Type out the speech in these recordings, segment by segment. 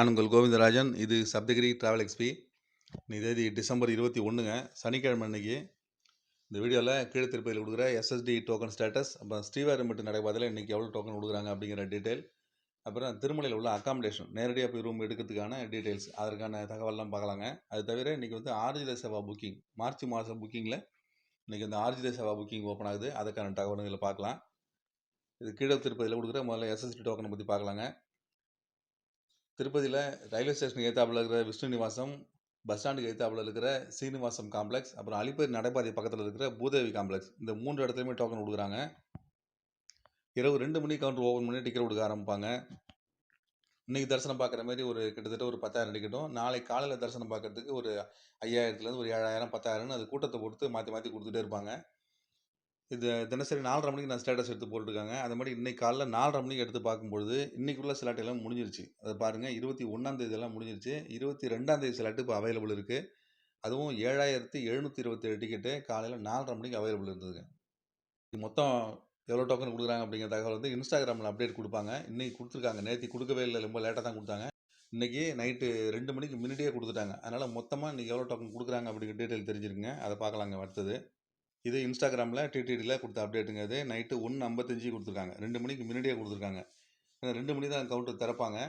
நான் உங்கள் கோவிந்தராஜன். இது சப்தகிரி ட்ராவல் எக்ஸ்பி. தேதி டிசம்பர் இருபத்தி ஒன்றுங்க சனிக்கிழமை அன்னைக்கு. இந்த வீடியோவில் கீழே திருப்பதியில் கொடுக்குற எஸ்எஸ்டி டோக்கன் ஸ்டேட்டஸ் அப்புறம் ஸ்ரீவாரிமட்டு நடைபாதையில் இன்றைக்கி எவ்வளோ டோக்கன் கொடுக்குறாங்க அப்படிங்கிற டீட்டெயில் அப்புறம் திருமலையில் உள்ள அக்காமடேஷன் நேரடியாக போய் ரூம் எடுக்கிறதுக்கான டீட்டெயில்ஸ் அதற்கான தகவல்லாம் பார்க்கலாங்க. அது தவிர இன்றைக்கி வந்து ஆர்ஜித சேவா புக்கிங் மார்ச் மாதம் புக்கிங்கில் இன்றைக்கி இந்த ஆர்ஜித சேவா புக்கிங் ஓப்பன் ஆகுது. அதுக்கான தகவல்களை பார்க்கலாம். இது கீழே திருப்பதியில் கொடுக்குற முதல்ல எஸ்எஸ்டி டோக்கனை பற்றி பார்க்கலாங்க. திருப்பதியில் ரயில்வே ஸ்டேஷனுக்கு ஏத்தாப்புல இருக்கிற விஷ்ணு நிவாசம் பஸ் ஸ்டாண்டுக்கு ஏத்தாப்புல இருக்கிற சீனிவாசம் காம்ப்ளெக்ஸ் அப்புறம் அலிப்பேர் நடைபாதை பக்கத்தில் இருக்கிற பூதேவி காம்ப்ளெக்ஸ் இந்த மூன்று இடத்துலையுமே டோக்கன் கொடுக்குறாங்க. இரவு ரெண்டு மணி கவுண்டர் ஓப்பன் பண்ணி டிக்கெட் கொடுக்க ஆரம்பிப்பாங்க. இன்றைக்கி தரிசனம் பார்க்குற மாதிரி ஒரு கிட்டத்தட்ட ஒரு பத்தாயிரம் டிக்கெட்டும் நாளை காலையில் தரிசனம் பார்க்கறதுக்கு ஒரு ஐயாயிரத்துலேருந்து ஒரு ஏழாயிரம் பத்தாயிரம்னு அது கூட்டத்தை பொறுத்து மாற்றி மாற்றி கொடுத்துட்டே இருப்பாங்க. இது தினசரி நாலரை மணிக்கு நான் ஸ்டேட்டஸ் எடுத்து போட்டுருக்காங்க. அது மாதிரி இன்றைக்கி காலைல நாலரை மணிக்கு எடுத்து பார்க்கும்பொழுது இன்றைக்குள்ள ஸ்லாட் எல்லாம் முடிஞ்சிருச்சு. அதை பாருங்கள் இருபத்தி ஒன்றாந்தேதி எல்லாம் முடிஞ்சிருச்சு. இருபத்தி ரெண்டாந்தேதி ஸ்லாட்டு இப்போ அவைலபிள் இருக்குது அதுவும் ஏழாயிரத்தி எழுநூற்றி இருபத்தேழு டிக்கெட்டு காலையில் நாலரை மணிக்கு அவைலபிள் இருந்ததுங்க. மொத்தம் எவ்வளோ டோக்கன் கொடுக்குறாங்க அப்படிங்கிற தகவல் வந்து இன்ஸ்டாகிராமில் அப்டேட் கொடுப்பாங்க. இன்றைக்கி கொடுத்துருக்காங்க. நேற்று கொடுக்கவே இல்லை. ரொம்ப லேட்டாக தான் கொடுத்தாங்க. இன்றைக்கி நைட்டு ரெண்டு மணிக்கு முன்னாடியே கொடுத்துட்டாங்க. அதனால் மொத்தமாக இன்றைக்கி எவ்வளோ டோக்கன் கொடுக்குறாங்க அப்படிங்கிற டீட்டெயில் தெரிஞ்சிருக்குங்க. அதை பார்க்கலாங்க அடுத்தது. இது இன்ஸ்டாகிராமில் டிடிடியில் கொடுத்த அப்டேட்டுங்கிறது நைட்டு ஒன்று ஐம்பத்தஞ்சு கொடுத்துருக்காங்க. ரெண்டு மணிக்கு முன்னாடியே கொடுத்துருக்காங்க. ஏன்னா ரெண்டு மணி தான் கவுண்டர் திறப்பாங்க.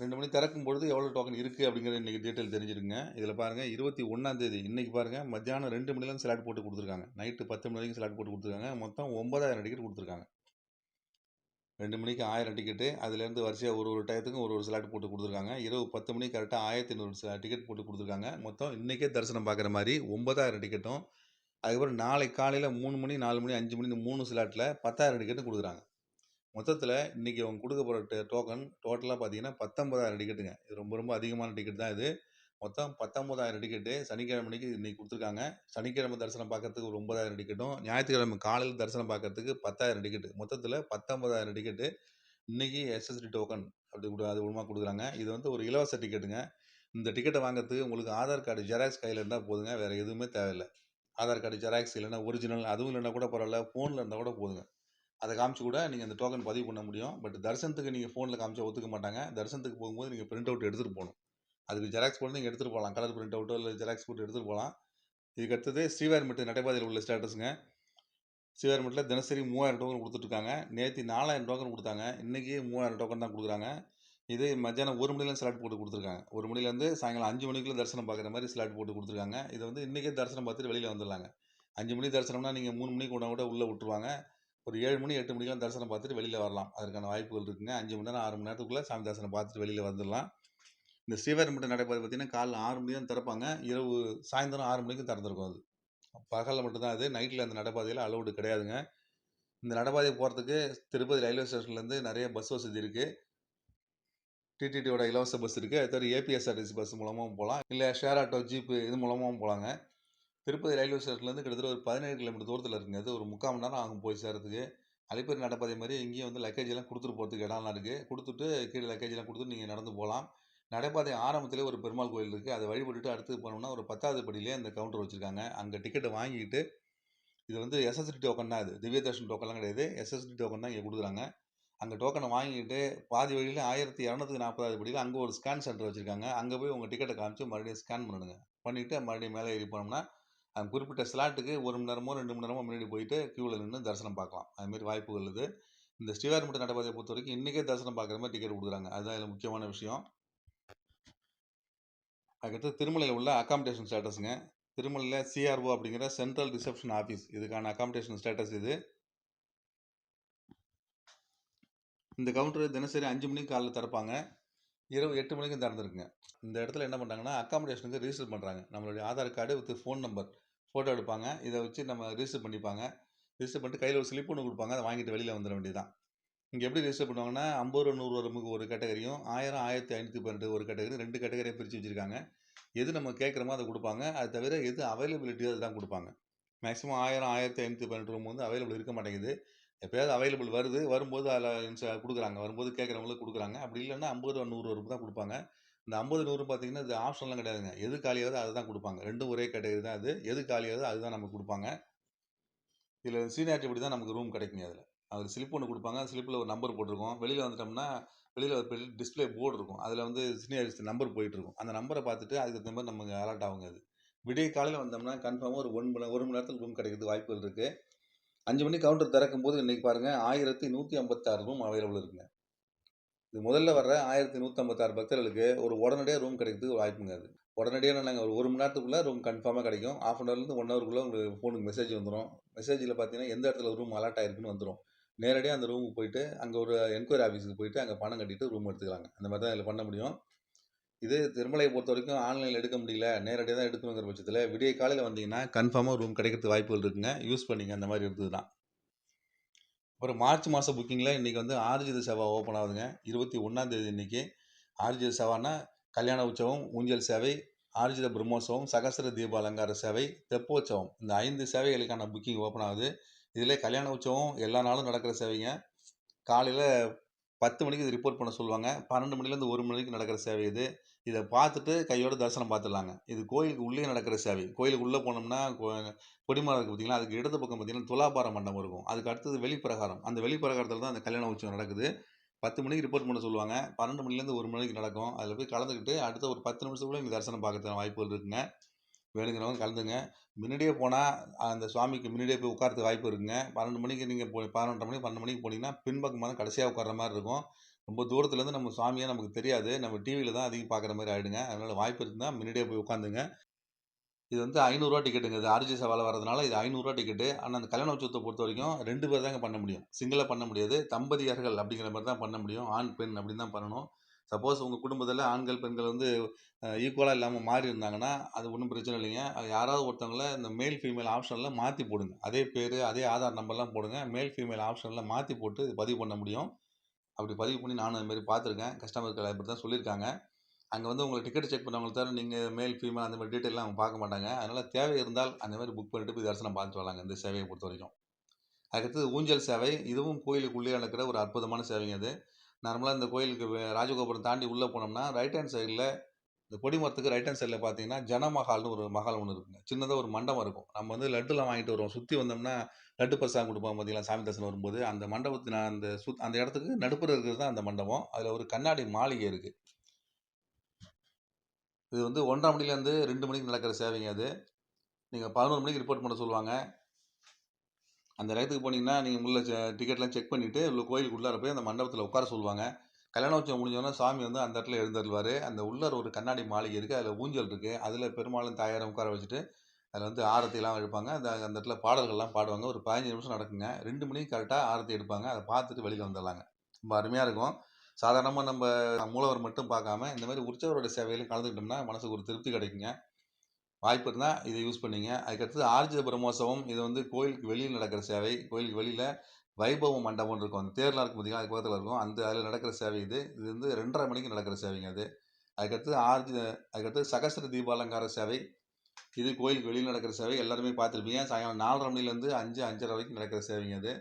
ரெண்டு மணி திறக்கும் பொழுது எவ்வளோ டோக்கன் இருக்குது அப்படிங்கிற இன்றைக்கி டீட்டெயில் தெரிஞ்சிருங்க. இதில் பாருங்கள் இருபத்தி ஒன்றாந்தேதி இன்றைக்கி பாருங்கள் மத்தியானம் ரெண்டு மணிலாம் ஸ்லாட் போட்டு கொடுத்துருக்காங்க. நைட்டு பத்து மணி வரைக்கும் ஸ்லாட் போட்டு கொடுத்துருக்காங்க. மொத்தம் ஒன்பதாயிரம் டிக்கெட் கொடுத்துருக்காங்க. ரெண்டு மணிக்கு ஆயிரம் டிக்கெட்டு அதுலேருந்து வரிசையாக ஒரு ஒரு டயத்துக்கும் ஒரு ஒரு ஸ்லாட் போட்டு கொடுத்துருக்காங்க. இரவு பத்து மணிக்கு கரெக்டாக ஆயிரத்தி ஐநூறு டிக்கெட் போட்டு கொடுத்துருக்காங்க. மொத்தம் இன்றைக்கே தரிசனம் பார்க்குற மாதிரி ஒன்பதாயிரம் டிக்கெட்டும் அதுக்கப்புறம் நாளை காலையில் மூணு மணி நாலு மணி அஞ்சு மணி இந்த மூணு ஸ்லாட்டில் பத்தாயிரம் டிக்கெட்டு கொடுக்குறாங்க. மொத்தத்தில் இன்றைக்கி அவங்க கொடுக்க போகிற டோக்கன் டோட்டலாக பார்த்தீங்கன்னா பத்தொம்பதாயிரம் டிக்கெட்டுங்க இது ரொம்ப ரொம்ப அதிகமான டிக்கெட் தான் இது. மொத்தம் பத்தொம்பதாயிரம் டிக்கெட்டு சனிக்கிழமைக்கு இன்றைக்கி கொடுத்துருக்காங்க. சனிக்கிழமை தரிசனம் பார்க்கறதுக்கு ஒரு ஒன்பதாயிரம் டிக்கெட்டும் ஞாயிற்றுக்கிழமை காலையில் தரிசனம் பார்க்கறதுக்கு பத்தாயிரம் டிக்கெட்டு மொத்தத்தில் பத்தொம்பதாயிரம் டிக்கெட்டு இன்றைக்கி எஸ்எஸ்டி டோக்கன் அப்படி கொடு அது மூலமாக கொடுக்குறாங்க. இது வந்து ஒரு இலவச டிக்கெட்டுங்க இந்த டிக்கெட்டை வாங்குறதுக்கு உங்களுக்கு ஆதார் கார்டு ஜெராக்ஸ் கையில் இருந்தால் போதுங்க. வேறு எதுவுமே தேவையில்லை. ஆதார் கார்டு ஜெராக்ஸ் இல்லைன்னா ஒரிஜினல் அதுவும் இல்லைன்னா கூட பரவாயில்ல ஃபோனில் இருந்தால் கூட போதுங்க. அதை காமிச்சு கூட நீங்கள் அந்த டோக்கன் பதிவு பண்ண முடியும். பட் தரிசனத்துக்கு நீங்கள் ஃபோனில் காமிச்சா ஒத்துக்க மாட்டாங்க. தரிசனத்துக்கு போகும்போது நீங்கள் பிரிண்ட் அவுட் எடுத்துகிட்டு போகணும். அதுக்கு ஜெராக்ஸ் போட்டு நீங்கள் எடுத்துகிட்டு போகலாம். கலர் பிரிண்ட் அவுட்டோ இல்லை ஜெராக்ஸ் போட்டு எடுத்துகிட்டு போகலாம். இதுக்கு அடுத்தது ஸ்ரீவாரிமட்டு நடைபாதையில் உள்ள ஸ்டேட்டஸுங்க ஸ்ரீவாரிமட்டில் தினசரி மூவாயிரம் டோக்கன் கொடுத்துட்ருக்காங்க நேற்று நாலாயிரம் டோக்கன் கொடுத்தாங்க. இன்றைக்கி மூவாயிரம் டோக்கன் தான் கொடுக்குறாங்க. இது மத்தியானம் ஒரு மணிலேருந்து ஸ்லாட் போட்டு கொடுத்துருக்காங்க. ஒரு மணிலேருந்து சாயங்காலம் அஞ்சு மணிக்குள்ளே தரிசனம் பார்க்குற மாதிரி ஸ்லாட் போட்டு கொடுத்துருக்காங்க. இது வந்து இன்றைக்கே தரிசனம் பார்த்துட்டு வெளியில் வந்துடலாங்க. அஞ்சு மணி தரிசனம்னா நீங்கள் மூணு மணிக்கு கூட கூட உள்ளே விட்டுருவாங்க. ஒரு ஏழு மணி எட்டு மணிக்கெலாம் தரிசனம் பார்த்துட்டு வெளியில் வரலாம். அதற்கான வாய்ப்புகள் இருக்குங்க. அஞ்சு மணி நேரம் ஆறு மணி நேரத்துக்குள்ளே சாமி தரிசனம் பார்த்துட்டு வெளியில் வந்துடலாம். இந்த ஸ்ரீவாரிமட்டம் நடைபாதை பார்த்தீங்கன்னா காலைல ஆறு மணி தான் திறப்பாங்க. இரவு சாயந்தரம் ஆறு மணிக்கும் திறந்துருக்கும் அது. பகலில் மட்டும்தான் அது. நைட்டில் அந்த நடைபாதையில் அலௌடு கிடையாதுங்க. இந்த நடைபாதை போகிறதுக்கு திருப்பதி ரயில்வே ஸ்டேஷன்லேருந்து நிறைய பஸ் வசதி இருக்குது டிடிடியோட இலவச பஸ் இருக்குது அது தவிர ஏபிஎஸ்ஆர்டிசி பஸ் மூலமாகவும் போகலாம் இல்லை ஷேர் ஆட்டோ ஜீப்பு இது மூலமாகவும் போகலாங்க திருப்பதி ரயில்வே ஸ்டேஷன்லேருந்து கிட்டத்தட்ட ஒரு பதினேழு கிலோமீட்டர் தூரத்தில் இருக்குங்க. அது ஒரு முக்கால் மணி நேரம் ஆகும் போய் சேர்றதுக்கு அலிப்பேர் நடப்பதே மாதிரி இங்கேயும் வந்து லக்கேஜ் எல்லாம் கொடுத்துட்டு போகிறதுக்கு இடம்லாம் இருக்குது கொடுத்துட்டு கீழே லக்கேஜ் எல்லாம் கொடுத்துட்டு நீங்கள் நடந்து போகலாம் நடைபாதை ஆரம்பத்திலே ஒரு பெருமாள் கோயில் இருக்குது அதை வழிபட்டுட்டு அடுத்து போனோம்னா ஒரு பத்தாவது படியிலே அந்த கவுண்டர் வச்சுருக்காங்க. அங்கே டிக்கெட்டை வாங்கிட்டு இது வந்து எஸ்எஸ்டி டோக்கன் தான் இது. திவ்ய தர்ஷன் டோக்கன்லாம் கிடையாது. எஸ்எஸ்டி டோக்கன் தான் இங்கே கொடுக்குறாங்க. அங்கே டோக்கனை வாங்கிட்டு பாதி வழியில் ஆயிரத்தி இரநூத்தி நாற்பதாவது படியில் அங்கே ஒரு ஸ்கேன் சென்டர் வச்சுருக்காங்க. அங்கே போய் உங்கள் டிக்கெட்டை காமிச்சு மறுபடியும் ஸ்கேன் பண்ணணுங்க பண்ணிவிட்டு மறுபடியும் மேலே ஏறி போனோம்னா அந்த குறிப்பிட்ட ஸ்லாட்டுக்கு ஒரு மணி நேரமோ ரெண்டு மணி நேரமோ முன்னாடி போயிட்டு க்யூவில் நின்று தரிசனம் பார்க்கலாம். அதுமாரி வாய்ப்புகள் இது இந்த ஸ்ரீவாரிமட்டம் நடைபாதையை பொறுத்த வரைக்கும் இன்றைக்கே தரிசனம் பார்க்குற மாதிரி டிக்கெட் கொடுக்குறாங்க. அதுதான் இதில் முக்கியமான விஷயம். அதுக்கடுத்து திருமலையில் உள்ள அக்காமடேஷன் ஸ்டேட்டஸுங்க திருமலையில் சிஆர்ஓ அப்படிங்கிற சென்ட்ரல் ரிசப்ஷன் ஆஃபீஸ் இதுக்கான அக்காமடேஷன் ஸ்டேட்டஸ் இது. இந்த கவுண்டர் தினசரி அஞ்சு மணிக்கு காலைல திறப்பாங்க. இரவு எட்டு மணிக்கும் திறந்துருக்குங்க. இந்த இடத்துல என்ன பண்ணுறாங்கன்னா அக்காமடேஷனுக்கு ரிஜிஸ்டர் பண்ணுறாங்க நம்மளுடைய Aadhaar card with phone number photo எடுப்பாங்க. இதை வச்சு நம்ம ரிஜிஸ்டர் பண்ணிப்பாங்க. ரிஜிஸ்டர் பண்ணிட்டு கையில் ஒரு ஸ்லிப் ஒன்று கொடுப்பாங்க. அதை வாங்கிட்டு வெளியில் வந்துட வேண்டியதான் இங்கே எப்படி ரிஜிஸ்டர் பண்ணுவாங்கன்னா ஐம்பது ரூபா நூறு ரூமுக்கு ஒரு கேட்டகரியும் ஆயிரம் ஆயிரத்தி ஐநூற்றி பன்னெண்டு ஒரு கேட்டகரி ரெண்டு கேட்டகரியாக பிரித்து வச்சுருக்காங்க. எது நம்ம கேட்குறோமோ அதை கொடுப்பாங்க. அது தவிர எது அவைலபிலிட்டியோ அதை தான் கொடுப்பாங்க. மேக்ஸிமம் ஆயிரம் ஆயிரத்தி ஐநூற்றி பன்னெண்டு ரூபா வந்து அவைலபிள் இருக்க மாட்டேங்குது. எப்போயாவது அவைலபிள் வருது. வரும்போது அதில் இன்ச கொடுக்குறாங்க. வரும்போது கேட்குறவங்களுக்கு கொடுக்குறாங்க. அப்படி இல்லைன்னா ஐம்பது ரூபா நூறு ரூபா தான் கொடுப்பாங்க. இந்த ஐம்பது நூறு பார்த்தீங்கன்னா இது ஆப்ஷன்லாம் கிடையாதுங்க. எது காலியாவது அதை தான் கொடுப்பாங்க. ரெண்டும் ஒரே கேட்டகரி தான் அது. எது காலியாவது அதுதான் நமக்கு கொடுப்பாங்க. இதில் சீனியாரிட்டி படி தான் நமக்கு ரூம் கிடைக்குங்க அதில். அவர் ஸ்லிப் ஒன்று கொடுப்பாங்க. ஸ்லிப்பில் ஒரு நம்பர் போட்டிருக்கும். வெளியில் வந்துட்டோம்னா, வெளியில் ஒரு பெரிய டிஸ்ப்ளே போர்டு இருக்கும். அதில் வந்து சீனியர் நம்பர் போயிட்டுருக்கும். அந்த நம்பரை பார்த்துட்டு அதுக்கு தகுந்த மாதிரி நமக்கு அலாட் ஆகுங்க அது. விடிய காலையில் வந்தோம்னா, கன்ஃபார்மாக ஒரு ஒன் மணி ஒரு மணி நேரத்தில் ரூம் கிடைக்கிறது வாய்ப்புகள் இருக்குது அஞ்சு மணிக்கு கவுண்டர் திறக்கும் போது இன்றைக்கி பாருங்கள் ஆயிரத்தி நூற்றி ஐம்பத்தாறு ரூம் அவைலபிள் இருக்குங்க. இது முதல்ல வர்ற 1156 பக்தர்களுக்கு ஒரு உடனடியாக ரூம் கிடைக்கிறதுக்கு வாய்ப்புங்க அது. உடனடியாக நாங்கள் ஒரு ஒரு மணி நேரத்துக்குள்ள ரூம் கன்ஃபார்மாக கிடைக்கும். 1/2 அன் ஹவர்லேருந்து ஒன் ஹவருக்குள்ளே உங்களுக்கு ஃபோனுக்கு மெசேஜ் வந்துடும் மெசேஜில் பார்த்தீங்கன்னா, எந்த இடத்துல ரூம் அலாட் ஆயிருக்குன்னு வந்துடும் நேரடியாக அந்த ரூமுக்கு போயிட்டு, அங்கே ஒரு என்கொயரி ஆஃபீஸுக்கு போயிட்டு, அங்கே பணம் கட்டிட்டு ரூம் எடுத்துக்கலாங்க. அந்த மாதிரி தான் இதில் பண்ண முடியும். இது பொறுத்த வரைக்கும் ஆன்லைனில் எடுக்க முடியல, நேரடியாக தான் எடுக்கணுங்கிற பட்சத்தில் விடிய காலையில் வந்தீங்கன்னா, கன்ஃபார்மாக ரூம் கிடைக்கிறதுக்கு வாய்ப்புகள் இருக்குங்க. யூஸ் பண்ணிங்க அந்த மாதிரி இருந்தது தான் அப்புறம் மார்ச் மாதம் புக்கிங்கில் இன்றைக்கி வந்து ஆர்ஜித சேவா ஓப்பன் ஆகுதுங்க. இருபத்தி ஒன்றாந்தேதி இன்றைக்கி ஆர்ஜித சேவானா கல்யாண உற்சவம், ஊஞ்சல் சேவை, ஆர்ஜித பிரம்மோற்சவம், சகஸ்ர தீப அலங்கார சேவை, தெப்போற்சவம் இந்த ஐந்து சேவைகளுக்கான புக்கிங் ஓப்பன் ஆகுது. இதில் கல்யாண உற்சவம் எல்லா நாளும் நடக்கிற சேவைங்க. காலையில் 10 மணிக்கு இது ரிப்போர்ட் பண்ண சொல்லுவாங்க. 12 மணிலேருந்து ஒரு மணிக்கு நடக்கிற சேவை இது. இதை பார்த்துட்டு கையோட தரிசனம் பார்த்துடலாங்க. இது கோயிலுக்கு உள்ளேயே நடக்கிற சேவை. கோயிலுக்கு உள்ளே போனோம்னா, கொடிமரம் இருக்குது பார்த்தீங்களா, அதுக்கு இடது பக்கம் பார்த்தீங்கன்னா, துலாபார மண்டபம் இருக்கும். அதுக்கு அடுத்தது வெளிப்பிரகாரம். அந்த வெளிப்பிரகாரத்தில் தான் அந்த கல்யாண உற்சவம் நடக்குது. 10 மணிக்கு ரிப்போர்ட் பண்ண சொல்லுவாங்க. 12 மணிலேருந்து ஒரு மணிக்கு நடக்கும். அதில் போய் கலந்துக்கிட்டு, அடுத்த ஒரு 10 நிமிஷத்துக்குள்ள நீங்க தரிசனம் பார்க்கறதுக்கான வாய்ப்புகள் இருக்குங்க. வேணுங்கிறவங்க கலந்துங்க. முன்னாடியே போனால் அந்த சுவாமிக்கு முன்னாடியே போய் உட்கார்றதுக்கு வாய்ப்பு இருக்குங்க. 12 மணிக்கு நீங்கள் போ 11:30 மணி, 12 மணிக்கு போனீங்கன்னா, பின்பக்கம் தான் கடைசியாக உட்கார்ற மாதிரி இருக்கும். ரொம்ப தூரத்துலேருந்து நம்ம சுவாமிய நமக்கு தெரியாது. நம்ம டிவியில் தான் அதிகம் பார்க்குற மாதிரி ஆகிடுங்க அதனால் வாய்ப்பு இருந்தால் முன்னாடியே போய் உட்காந்துங்க. இது வந்து ஐநூறுரூவா டிக்கெட்டுங்க. இது ஆர்ஜி சேவால வரதுனால இது ஐநூறுரூவா டிக்கெட்டு. ஆனால் அந்த கல்யாண உற்சவத்தை பொறுத்த வரைக்கும் ரெண்டு பேர் தாங்க பண்ண முடியும். சிங்கிளாக பண்ண முடியாது. தம்பதியர்கள் அப்படிங்கிற மாதிரி தான் பண்ண முடியும். ஆண், பெண் அப்படின்னு தான் பண்ணணும். சப்போஸ் உங்கள் குடும்பத்தில் ஆண்கள், பெண்கள் வந்து ஈக்குவலாக இல்லாமல் மாறி இருந்தாங்கன்னா, அது ஒன்றும் பிரச்சனை இல்லைங்க. அது யாராவது ஒருத்தவங்கள இந்த மேல், ஃபீமேல் ஆப்ஷனில் மாற்றி போடுங்க. அதே பேர் அதே ஆதார் நம்பர்லாம் போடுங்க. மேல், ஃபீமேல் ஆப்ஷனில் மாற்றி போட்டு இது பதிவு பண்ண முடியும். அப்படி பதிவு பண்ணி நானும் அது மாரி பார்த்துருக்கேன். கஸ்டமர் கேர் இப்படி தான் சொல்லியிருக்காங்க. அங்கே வந்து உங்களை டிக்கெட் செக் பண்ணவங்களை தவிர நீங்கள் மேல், ஃபீமேல் அந்த மாதிரி டீட்டெயில்லாம் அவங்க பார்க்க மாட்டாங்க. அதனால் தேவை இருந்தால் அந்த மாதிரி புக் பண்ணிட்டு போய் தரிசனம் பார்த்துட்டு வரலாங்க. இந்த பொறுத்த வரைக்கும் அதுக்கடுத்து ஊஞ்சல் சேவை. இதுவும் கோயிலுக்குள்ளேயே நடக்கிற ஒரு அற்புதமான சேவைங்க அது. நார்மலாக இந்த கோயிலுக்கு ராஜகோபுரம் தாண்டி உள்ளே போனோம்னா, ரைட் ஹேண்ட் சைடில் இந்த கொடிமரத்துக்கு ரைட் ஹேண்ட் சைடில் பார்த்தீங்கன்னா, ஜனமஹால்னு ஒரு மஹால் ஒன்று இருக்குங்க. சின்னதாக ஒரு மண்டபம் இருக்கும். நம்ம வந்து லட்டுலாம் வாங்கிட்டு வருவோம். சுற்றி வந்தோம்னா, லட்டு பிரசாதம் கொடுப்போம் பார்த்தீங்களா, சாமி தரிசனம் வரும்போது, அந்த மண்டபத்து நான் அந்த சுத் அந்த இடத்துக்கு நடுப்புற இருக்கிறது தான் அந்த மண்டபம். அதில் ஒரு கண்ணாடி மாளிகை இருக்குது இது வந்து 1:30 மணிலேருந்து ரெண்டு மணிக்கு நடக்கிற சேவைங்க அது. நீங்கள் பதினோரு மணிக்கு ரிப்போர்ட் பண்ண சொல்லுவாங்க. அந்த நேரத்துக்கு போனீங்கன்னா, நீங்கள் உள்ள செ டிக்கெட்லாம் செக் பண்ணிவிட்டு உள்ள கோயிலுக்கு உள்ளார போய் அந்த மண்டபத்தில் உட்கார சொல்லுவாங்க. கல்யாண உற்சவம் முடிஞ்சோனே சாமி வந்து அந்த இடத்துல எழுந்தருளுவாரு. அந்த உள்ளார ஒரு கண்ணாடி மாளிகை இருக்குது அதில் ஊஞ்சல் இருக்குது அதில் பெருமாளும், தாயாரும் உட்கார வச்சுட்டு, அதில் வந்து ஆரத்திலாம் எடுப்பாங்க. அந்த அந்த இடத்துல பாடல்கள்லாம் பாடுவாங்க. ஒரு 15 நிமிஷம் நடக்குங்க. ரெண்டு மணிக்கு கரெக்டாக ஆரத்தி எடுப்பாங்க. அதை பார்த்துட்டு வெளியில் வந்துடலாங்க ரொம்ப அருமையாக இருக்கும். சாதாரணமாக நம்ம மூலவர் மட்டும் பார்க்காம, இந்த மாதிரி உற்சவரோட சேவையிலும் கலந்துக்கிட்டோம்னா, மனசுக்கு ஒரு திருப்தி கிடைக்குங்க. வாய்ப்பு இருந்தால் இதை யூஸ் பண்ணிங்க அதுக்கடுத்தது ஆர்ஜித பிரம்மோற்சவம். இது வந்து கோயிலுக்கு வெளியில் நடக்கிற சேவை. கோயிலுக்கு வெளியில் வைபவ மண்டபம்னு இருக்கும். அந்த தேர்லாம் இருக்கும் பார்த்தீங்களா, அதுக்கு பக்கத்தில் இருக்கும். அந்த அதில் நடக்கிற சேவை இது. இது வந்து 2:30 மணிக்கு நடக்கிற சேவைங்க அது. அதுக்கடுத்து ஆர்ஜி அதுக்கடுத்து சகஸ்ர தீபாலங்கார சேவை. இது கோயிலுக்கு வெளியில் நடக்கிற சேவை. எல்லாருமே பார்த்துருப்பீங்க. சாயங்காலம் நாலரை மணிலேருந்து 5, 5:30 வரைக்கும் நடக்கிற சேவைங்க அது.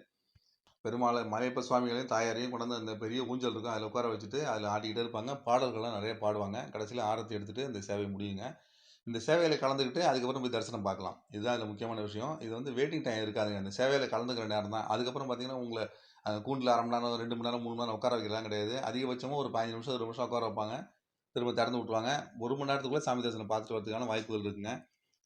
பெருமாளை மலையப்ப சுவாமிகளையும், தாயாரையும் கொண்டாந்து அந்த பெரிய ஊஞ்சல் இருக்கும். அதில் உட்கார வச்சுட்டு, அதில் ஆட்டிக்கிட்டே இருப்பாங்க. பாடல்கள்லாம் நிறைய பாடுவாங்க. கடைசியில் ஆரத்தி எடுத்துகிட்டு இந்த சேவை முடியுங்க. இந்த சேவையில் கலந்துக்கிட்டு, அதுக்கப்புறம் போய் தரிசனம் பார்க்கலாம். இதுதான் அதில் முக்கியமான விஷயம். இது வந்து வெயிட்டிங் டைம் இருக்காதுங்க. இந்த சேவையில் கலந்துக்கிற நேரம் தான். அதுக்கப்புறம் பார்த்தீங்கன்னா, உங்களை கூண்டில் அரை மணி நேரம், ரெண்டு மணி நேரம், மூணு மணி நேரம் உட்கார வைக்கலாம் கிடையாது. அதிகபட்சமும் ஒரு 15 நிமிஷம், ஒரு நிமிஷம் உட்கார வைப்பாங்க. திரும்ப திறந்து விட்டுருவாங்க. ஒரு மணி நேரத்துக்குள்ளே சாமி தரிசனம் பார்த்துட்டு வரதுக்கான வாய்ப்புகள் இருக்குங்க.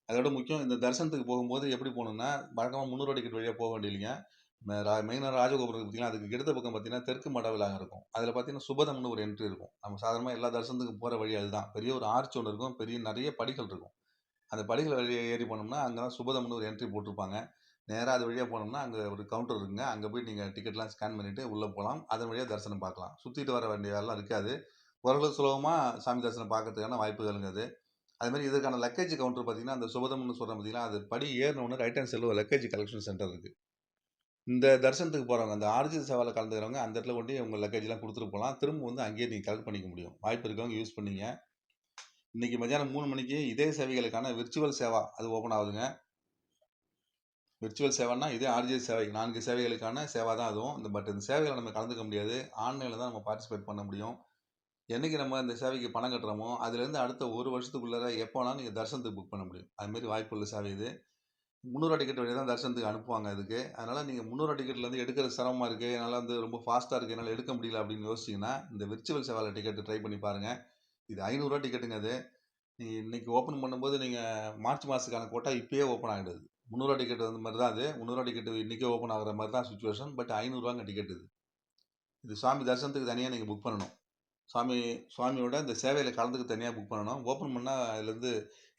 அதோட முக்கியம் இந்த தரிசனத்துக்கு போகும்போது எப்படி போகணுன்னா வழக்கமாக 300 டிக்கெட் வழியாக போக வேண்டியதில்லைங்க. மெயினாக ரா மெயினா ராஜகோபுரம் பார்த்தீங்கன்னா அதுக்கு இடது பக்கம் பார்த்தீங்கன்னா, தெற்கு மட இருக்கும். அதில் பார்த்தீங்கன்னா, சுபதம்னு ஒரு என்ட்ரி இருக்கும். நம்ம சாதாரணமாக எல்லா தரிசனத்துக்கும் போகிற வழி அதுதான். பெரிய ஒரு ஆர்ச் ஒன்று இருக்கும். பெரிய நிறைய படிகள் இருக்கும். அந்த படிகள் வழியை ஏறி போனோம்னா, அங்கே தான் சுபதம்னு ஒரு என்ட்ரி போட்டிருப்பாங்க. நேராக அது வழியாக போனோம்னா, அங்கே ஒரு கவுண்டர் இருக்குங்க. அங்கே போய் நீங்கள் டிக்கெட்லாம் ஸ்கேன் பண்ணிவிட்டு உள்ளே போகலாம் அதன் வழியாக தரிசனம் பார்க்கலாம். சுற்றிட்டு வர வேண்டிய வேலைலாம் இருக்காது. ஓரளவு சுலபமாக சாமி தரிசனம் பார்க்கறதுக்கான வாய்ப்புகள்ங்க அது. அதுமாரி இதற்கான லக்கேஜ் கவுண்டர் பார்த்தீங்கன்னா, அந்த சுபதம்னு சொல்கிறேன் பார்த்தீங்கன்னா அது படி ஏறுன ரைட் ஹேண்ட் சைட்ல ஒரு லக்கேஜ் கலெக்ஷன் சென்டர் இருக்குது இந்த தரிசனத்துக்கு போகிறவங்க அந்த ஆர்ஜித சேவால கலந்துக்கிறவங்க அந்த இடத்துல கொண்டு உங்கள் லக்கேஜ்லாம் கொடுத்துட்டு போகலாம் திரும்ப வந்து அங்கேயே நீங்கள் கலெக்ட் பண்ணிக்க முடியும். வாய்ப்பு இருக்கவங்க யூஸ் பண்ணிங்க இன்றைக்கி மத்தியானம் மூணு மணிக்கு இதே சேவைகளுக்கான விர்ச்சுவல் சேவா அது ஓப்பன் ஆகுதுங்க. விர்ச்சுவல் சேவைன்னா இதே ஆர்ஜித சேவை நான்கு சேவைகளுக்கான சேவை தான் அதுவும். இந்த பட் இந்த சேவைகளை நம்ம கலந்துக்க முடியாது. ஆன்லைனில் தான் நம்ம பார்ட்டிசிபேட் பண்ண முடியும். என்றைக்கு நம்ம இந்த சேவைக்கு பணம் கட்டுறோமோ, அதுலேருந்து அடுத்த ஒரு வருஷத்துக்குள்ளார எப்போனாலும் நீங்கள் நீங்க தரிசனத்துக்கு புக் பண்ண முடியும். அதுமாரி வாய்ப்புள்ள சேவை இது. முந்நூறுவா டிக்கெட் வழியா தான் தரிசனத்துக்கு அனுப்புவாங்க அதுக்கு அதனால் நீங்கள் முந்நூறுவா டிக்கெட்லேருந்து வந்து எடுக்கிறது சிரமமா இருக்குது என்னால் வந்து ரொம்ப ஃபாஸ்ட்டாக இருக்குது என்னால் எடுக்க முடியல அப்படின்னு யோசிச்சீங்கன்னா, இந்த விர்ச்சுவல் சேவால டிக்கெட்டு ட்ரை பண்ணி பாருங்கள் இது ஐநூறுரூவா டிக்கெட்டுங்க அது. நீங்கள் இன்றைக்கி ஓப்பன் பண்ணும்போது நீங்கள் மார்ச் மாதத்துக்கான கோட்டா இப்பயே ஓப்பன் ஆகிடுது ரூ. 300 டிக்கெட் வந்த மாதிரி தான் அது. முந்நூறுவா டிக்கெட் இன்றைக்கே ஓப்பன் ஆகிற மாதிரி தான் சுச்சுவேஷன் பட் ஐநூறுரூவாங்க டிக்கெட் இது. இது சாமி தரிசனத்துக்கு தனியாக நீங்கள் புக் பண்ணணும். சாமி சுவாமியோட இந்த சேவையில் கலந்துக்க தனியாக புக் பண்ணணும். ஓப்பன் பண்ணால் அதுலேருந்து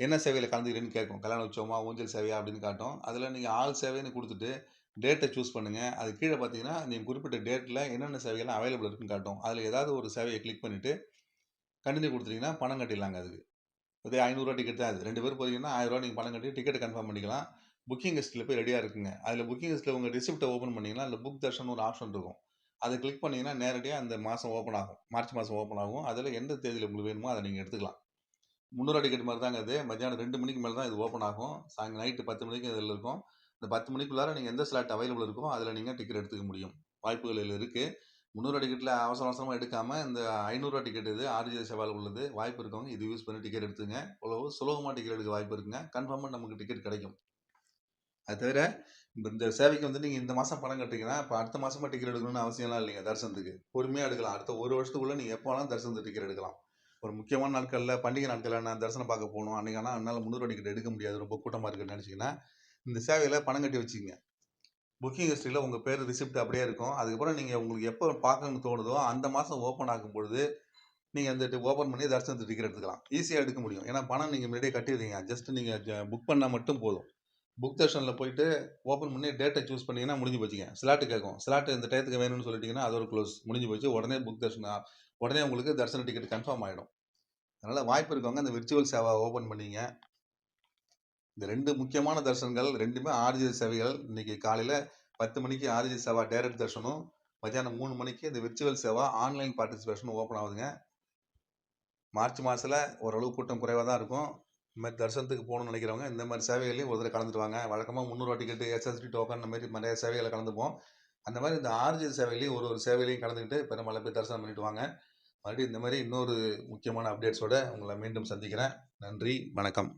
என்ன சேவையில் கலந்துக்கிறேன்னு கேட்கும். கல்யாண உற்சவமா, ஊஞ்சல் சேவையா அப்படின்னு காட்டும். அதில் நீங்கள் ஆள் சேவைன்னு கொடுத்துட்டு டேட்டை சூஸ் பண்ணுங்கள் அது கீழே பார்த்தீங்கன்னா, நீங்கள் குறிப்பிட்ட டேட்டில் என்னென்ன சேவைகள்லாம் அவைலபிள் இருக்குன்னு காட்டும். அதில் ஏதாவது ஒரு சேவையை கிளிக் பண்ணிவிட்டு கண்டினியூ குடுத்துட்டீங்கன்னா, பணம் கட்டிடலாங்க அதுக்கு. அதே ஐநூறுரூவா டிக்கெட் தான் அது. ரெண்டு பேர் போகிறீங்கன்னா ஆயிரரூவா நீங்கள் பணம் கட்டி டிக்கெட் கன்ஃபார்ம் பண்ணிக்கலாம். புக்கிங் லிஸ்ட்டில் போய் ரெடியாக இருக்குங்க. அதில் புக்கிங் லிஸ்ட்டில் உங்கள் ரிசிப்ட்டை ஓப்பன் பண்ணிங்கன்னா அதில் புக் தர்ஷன் ஒரு ஆப்ஷன் இருக்கும். அதை கிளிக் பண்ணீங்கன்னா, நேரடியாக அந்த மாதம் ஓப்பன் ஆகும். மார்ச் மாதம் ஓப்பன் ஆகும். அதில் எந்த தேதியில் உங்களுக்கு வேணுமோ அதை நீங்கள் எடுத்துக்கலாம். ரூ. 300 டிக்கெட் மாதிரி தாங்க அது. மத்தியானம் ரெண்டு மணிக்கு மேலே தான் இது ஓப்பன் ஆகும். சாயங்காலம் நைட்டு பத்து மணிக்கு இதில் இருக்கும். இந்த 10 மணிக்குள்ளார நீங்கள் எந்த ஸ்லாட் அவைலபிள் இருக்கோ, அதில் நீங்கள் டிக்கெட் எடுத்துக்க முடியும். வாய்ப்புகள் இருக்குது இருக்கு. ரூ. 300 டிக்கெட்ல அவசர அவசரமாக எடுக்காமல் இந்த ஐநூறுரூவா டிக்கெட் இது ஆர்ஜி சேவால் உள்ளது. வாய்ப்பு இருக்கவங்க இது யூஸ் பண்ணி டிக்கெட் எடுத்துங்க அவ்வளோ சுலபமாக டிக்கெட் எடுக்க வாய்ப்பு இருக்குங்க. கன்ஃபார்மாக நமக்கு டிக்கெட் கிடைக்கும். அது தவிர, இந்த இந்த சேவைக்கு வந்து நீங்கள் இந்த மாதம் பணம் கட்டுறீங்கன்னா, இப்போ அடுத்த மாதமாக டிக்கெட் எடுக்கணும்னு அவசியம்லாம் இல்லைங்க தரிசனத்துக்கு. பொறுமையாக எடுக்கலாம். அடுத்த ஒரு வருஷத்துக்குள்ளே நீங்கள் எப்போ வேணாலும் தரிசனத்துக்கு டிக்கெட் எடுக்கலாம். ஒரு முக்கியமான நாட்களில் பண்டிகை நாட்களில் நான் தரிசனம் பார்க்க போகணும் அன்னைக்கு ஆனா என்னால ரூ. 300 டிக்கெட் எடுக்க முடியாது. ரொம்ப கூட்டமாக இருக்குன்னு நினச்சிங்கன்னா இந்த சேவையில் பணம் கட்டி வச்சுங்க புக்கிங் ஹிஸ்ட்ரியில் உங்கள் பேர் ரிசிப்ட் அப்படியே இருக்கும். அதுக்கப்புறம் நீங்கள் உங்களுக்கு எப்போ பார்க்கணும்னு தோணுதோ, அந்த மாதம் ஓப்பன் ஆகும் பொழுது, நீங்கள் அந்த ஓப்பன் பண்ணி தரிசனத்துக்கு டிக்கெட் எடுத்துக்கலாம். ஈஸியாக எடுக்க முடியும். ஏன்னா பணம் நீங்கள் முன்னாடியே கட்டிடுறீங்க ஜஸ்ட் நீங்கள் ஜ புக் பண்ணால் மட்டும் போதும். புக் தர்ஷனில் போயிட்டு ஓப்பன் பண்ணி டேட்டை சூஸ் பண்ணிங்கன்னா முடிஞ்சு போச்சுங்க. ஸ்லாட்டு கேட்கும். ஸ்லாட்டு இந்த டயத்துக்கு வேணும்னு சொல்லிட்டீங்கன்னால் அது ஒரு க்ளோஸ். முடிஞ்சு போச்சு. உடனே புக் தர்ஷன் உடனே உங்களுக்கு தர்ஷன டிக்கெட் கன்ஃபார்ம் ஆகிடும் அதனால் வாய்ப்பு இருக்கவங்க இந்த விர்ச்சுவல் சேவை ஓப்பன் பண்ணிங்க இந்த ரெண்டு முக்கியமான தரிசனங்கள் 2மே ஆர்ஜிஎஸ் சேவைகள். இன்னைக்கு காலையில் பத்து மணிக்கு ஆர்ஜி சேவா டைரக்ட் தர்ஷனும், மத்தியானம் மூணு மணிக்கு இந்த விர்ச்சுவல் சேவா ஆன்லைன் பார்ட்டிசிபேஷனும் ஓப்பன் ஆகுதுங்க. மார்ச் மாதத்தில் ஓரளவு கூட்டம் குறைவாக தான் இருக்கும். இந்த தரிசனத்துக்கு போகணும்னு நினைக்கிறவங்க இந்த மாதிரி சேவைகளையும் ஒரு தடவை கலந்துட்டு வாங்க. வழக்கமா ரூ. 300 டிக்கெட், எஸ்எஸ்டி டோக்கன் இந்த மாதிரி நிறைய சேவைகளை கலந்துப்போம். அந்த மாதிரி இந்த ஆர்ஜி சேவையிலையும் ஒரு ஒரு சேவையிலையும் கலந்துக்கிட்டு பெருமாள போய் தரிசனம் பண்ணிட்டு வாங்க. மறுபடியும் இந்த மாதிரி இன்னொரு முக்கியமான அப்டேட்ஸோடு உங்களை மீண்டும் சந்திக்கிறேன். நன்றி, வணக்கம்.